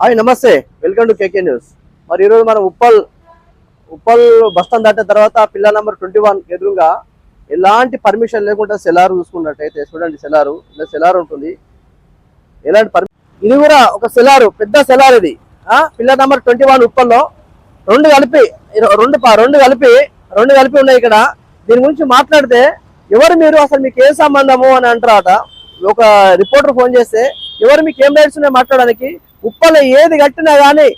Hi నమస్తే. Welcome to KK news. మరి ఈరోజు మనం ఉప్పల్ ఉప్పల్ బస్ స్టాండ్ దాటిన తర్వాత పిల్ల నెంబర్ ట్వంటీ వన్ ఎదురుగా ఎలాంటి పర్మిషన్ లేకుండా సెలార్ చూసుకున్నట్టయితే చూడండి సెలారు ఇలా సెలార్ ఉంటుంది. ఎలాంటి పర్మి ఇది కూడా ఒక సెలారు పెద్ద సెలార్ ఇది. ఆ పిల్ల నెంబర్ ట్వంటీ వన్ ఉప్పల్లో రెండు కలిపి రెండు రెండు కలిపి రెండు కలిపి ఉన్నాయి ఇక్కడ. దీని గురించి మాట్లాడితే ఎవరు మీరు? అసలు మీకు ఏం సంబంధము అని అంటారట ఒక రిపోర్టర్ ఫోన్ చేస్తే ఎవరు మీకు ఏం రైట్స్ ఉన్నాయి మాట్లాడడానికి? ఉప్పల్లో ఏది కట్టినా కానీ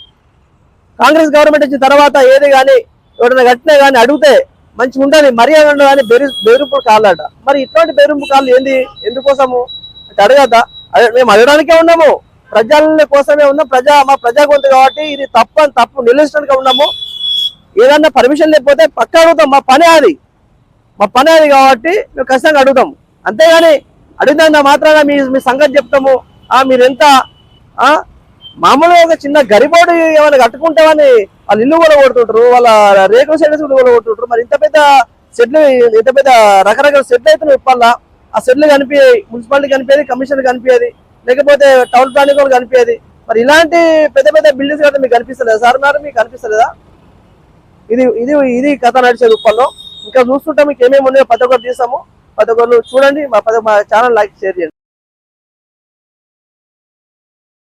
కాంగ్రెస్ గవర్నమెంట్ వచ్చిన తర్వాత ఏది కానీ ఎవరైనా కట్టినా కానీ అడిగితే మంచిగా ఉండాలి. మర్యాద ఉండాలని కానీ బెరు బెదిరింపులు కాళ్ళట. మరి ఇట్లాంటి బెదిరింపు కాళ్ళు ఏంది? ఎందుకోసము? అంటే అడగద్దా? అదే మేము అడగడానికే ఉన్నాము. ప్రజల కోసమే ఉన్నాం. ప్రజా మా ప్రజా గొంతు కాబట్టి ఇది తప్పు అని తప్పు నిలుస్తానికి ఉన్నాము. ఏదన్నా పర్మిషన్ లేకపోతే పక్క అడుగుతాం. మా పని అది. మా పని అది కాబట్టి మేము ఖచ్చితంగా అడుగుతాం. అంతేగాని అడిగినా మాత్రాన మీ మీ సంగతి చెప్తాము. ఆ మీరెంత ఆ? మామూలుగా ఒక చిన్న గరిబోడు ఏమైనా కట్టుకుంటామని వాళ్ళు ఇల్లు కూడా కొడుతుంటారు వాళ్ళ రేకుల సెడ్స్ కూడా కూడా కొడుతుంటారు మరి ఇంత పెద్ద సెట్లు ఇంత పెద్ద రకరకాల సెట్లు అయితే ఇప్పాలా? ఆ సెట్లు కనిపించాయి మున్సిపాలిటీ కనిపించేది కమిషన్ కనిపించేది లేకపోతే టౌన్ ప్లానింగ్ కూడా కనిపించేది మరి ఇలాంటి పెద్ద పెద్ద బిల్డింగ్స్ కట్ట మీకు కనిపిస్తలేదా? సార్ మేడం మీకు కనిపిస్తలేదా? ఇది ఇది ఇది కథ నడిచేది ఉప్పల్లో. ఇంకా చూస్తుంటే మీకు ఏమేమి ఉన్నాయో ప్రతి ఒక్కరు తీసాము ప్రతి ఒక్కరు చూడండి మా ప్రతి మా ఛానల్ లైక్ షేర్ చేయండి.